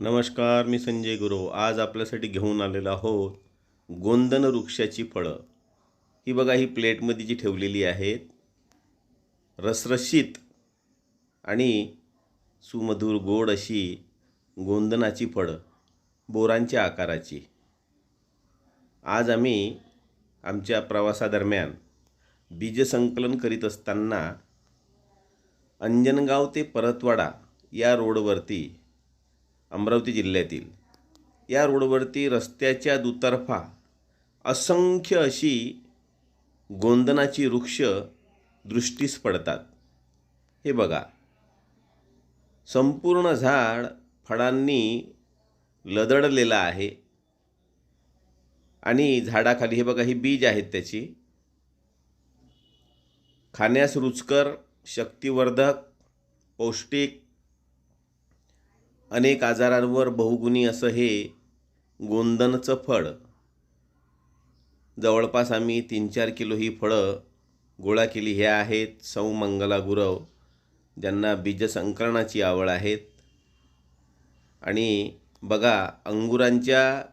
नमस्कार मी संजय गुरु. आज आपल्यासाठी घेऊन आलेलो आहोत गोंदन वृक्षाची फळं. ही बघा ही प्लेटमध्ये जी ठेवलेली आहेत रसरशीत आणि सुमधुर गोड अशी गोंदनाची फळं बोरांच्या आकाराची. आज आम्ही आमच्या प्रवासादरम्यान बीजसंकलन करीत असताना अंजनगाव ते परतवाडा या रोडवरती अमरावती जिल्ह्यातील. या रोडवरती रस्त्याच्या दुतर्फा असंख्य अशी गोंदनाची वृक्ष दृष्टीस पडतात. हे बघा. संपूर्ण झाड फळांनी लदडलेलं आहे. आणि झाडाखाली हे बघा ही बीज आहेत त्याची. खाण्यास रुचकर शक्तिवर्धक पौष्टिक अनेक आजारांवर बहुगुणी असं हे गोंदनचं फळ. जवळपास आम्ही तीन चार किलो ही फळं गोळा केली. हे आहेत सौ मंगला गुरव ज्यांना बीजसंकलनाची आवड आहेत. आणि बघा अंगुरांच्या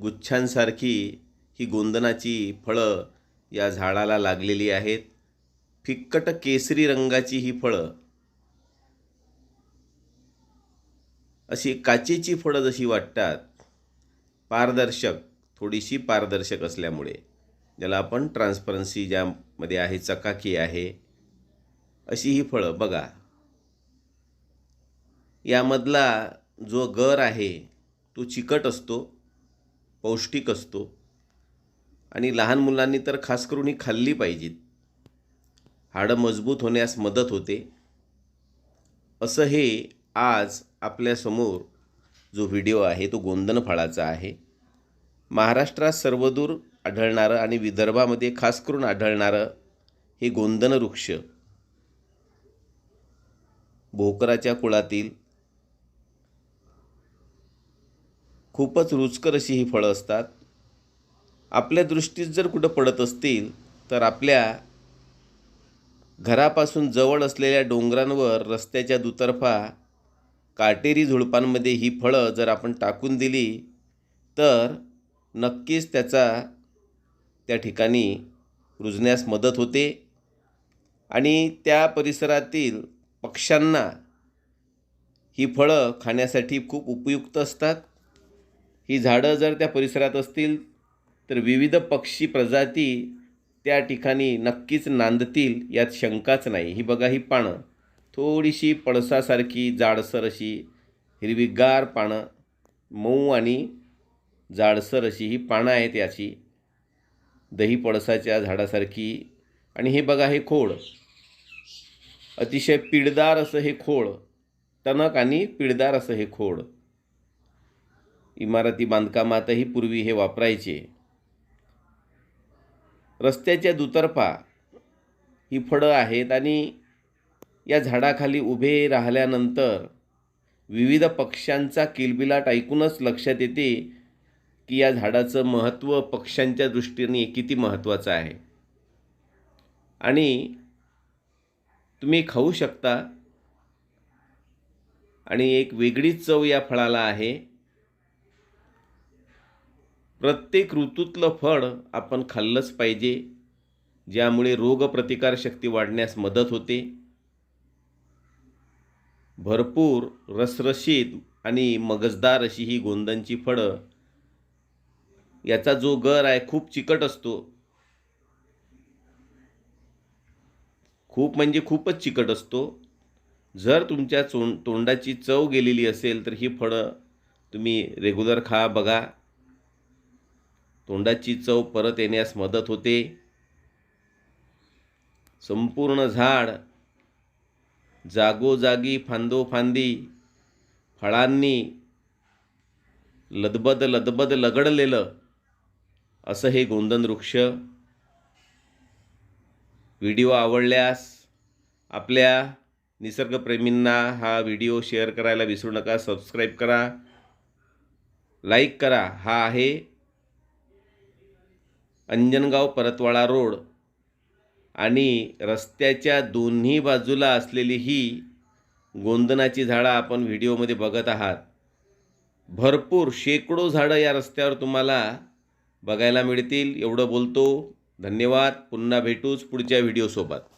गुच्छांसारखी ही गोंदनाची फळं या झाडाला लागलेली आहेत. फिक्कट केसरी रंगाची ही फळं अशी काचेची फळं जशी वाटतात पारदर्शक थोडीशी पारदर्शक असल्यामुळे ज्याला आपण ट्रान्सपरन्सी ज्यामध्ये आहे चकाकी आहे अशी ही फळं बघा. यामधला जो गर आहे तो चिकट असतो पौष्टिक असतो आणि लहान मुलांनी तर खास करून ही खाल्ली पाहिजेत. हाडं मजबूत होण्यास मदत होते. असं हे आज आपल्यासमोर जो व्हिडिओ आहे तो गोंदन फळाचा आहे. महाराष्ट्रात सर्वदूर आढळणारं आणि विदर्भामध्ये खास करून आढळणारं हे गोंदन वृक्ष भोकराच्या कुळातील खूपच रुचकर अशी ही फळं असतात. आपल्या दृष्टीत जर कुठं पडत असतील तर आपल्या घरापासून जवळ असलेल्या डोंगरांवर रस्त्याच्या दुतर्फा काटेरी झुडपांमध्ये ही फळं जर आपण टाकून दिली तर नक्कीच त्याचा त्या ठिकाणी रुजण्यास मदत होते. आणि त्या परिसरातील पक्ष्यांना ही फळं खाण्यासाठी खूप उपयुक्त असतात. ही झाडं जर त्या परिसरात असतील तर विविध पक्षी प्रजाती त्या ठिकाणी नक्कीच नांदतील यात शंकाच नाही. ही बघा ही पानं. थोडीशी पळसासारखी जाडसर अशी हिरवीगार पानं मऊ आणि जाडसर अशी ही पानं आहेत याची. दही पळसाच्या झाडासारखी. आणि हे बघा हे खोड. अतिशय पिळदार असं हे खोड. टणक आणि पिळदार असं हे खोड. इमारती बांधकामातही पूर्वी हे वापरायचे. रस्त्याच्या दुतर्फा ही फळं आहेत आणि या झाडाखाली उभे राहिल्यानंतर विविध पक्ष्यांचा किलबिलाट ऐकूनच लक्षात येते की या झाडाचं महत्त्व पक्ष्यांच्या दृष्टीने किती महत्त्वाचं आहे. आणि तुम्ही खाऊ शकता. आणि एक वेगळीच चव या फळाला आहे. प्रत्येक ऋतूतलं फळ आपण खाल्लंच पाहिजे ज्यामुळे रोगप्रतिकारशक्ती वाढण्यास मदत होते. भरपूर रसरशीत आणि मगजदार अशी ही गोंदनची फळं याचा जो गर आहे खूप चिकट असतो. खूप म्हणजे खूपच चिकट असतो. जर तुमच्या चों तोंडाची चव गेलेली असेल तर ही फळं तुम्ही रेग्युलर खा बघा. तोंडाची चव परत येण्यास मदत होते. संपूर्ण झाड जागोजागी फांदोफांदी फळांनी लदबद लदबद लगडलेलं असं हे गोंदन वृक्ष. व्हिडिओ आवडल्यास आपल्या निसर्गप्रेमींना हा व्हिडिओ शेअर करायला विसरू नका सबस्क्राईब करा लाईक करा. हा आहे अंजनगाव परतवाडा रोड. आणि रस्त्याच्या दोन्ही बाजूला असलेली ही गोंदनाची झाडं आपण व्हिडिओमध्ये बघत आहात. भरपूर शेकडो झाडं या रस्त्यावर तुम्हाला बघायला मिळतील. एवढं बोलतो. धन्यवाद. पुन्हा भेटूच पुढच्या व्हिडिओसोबत.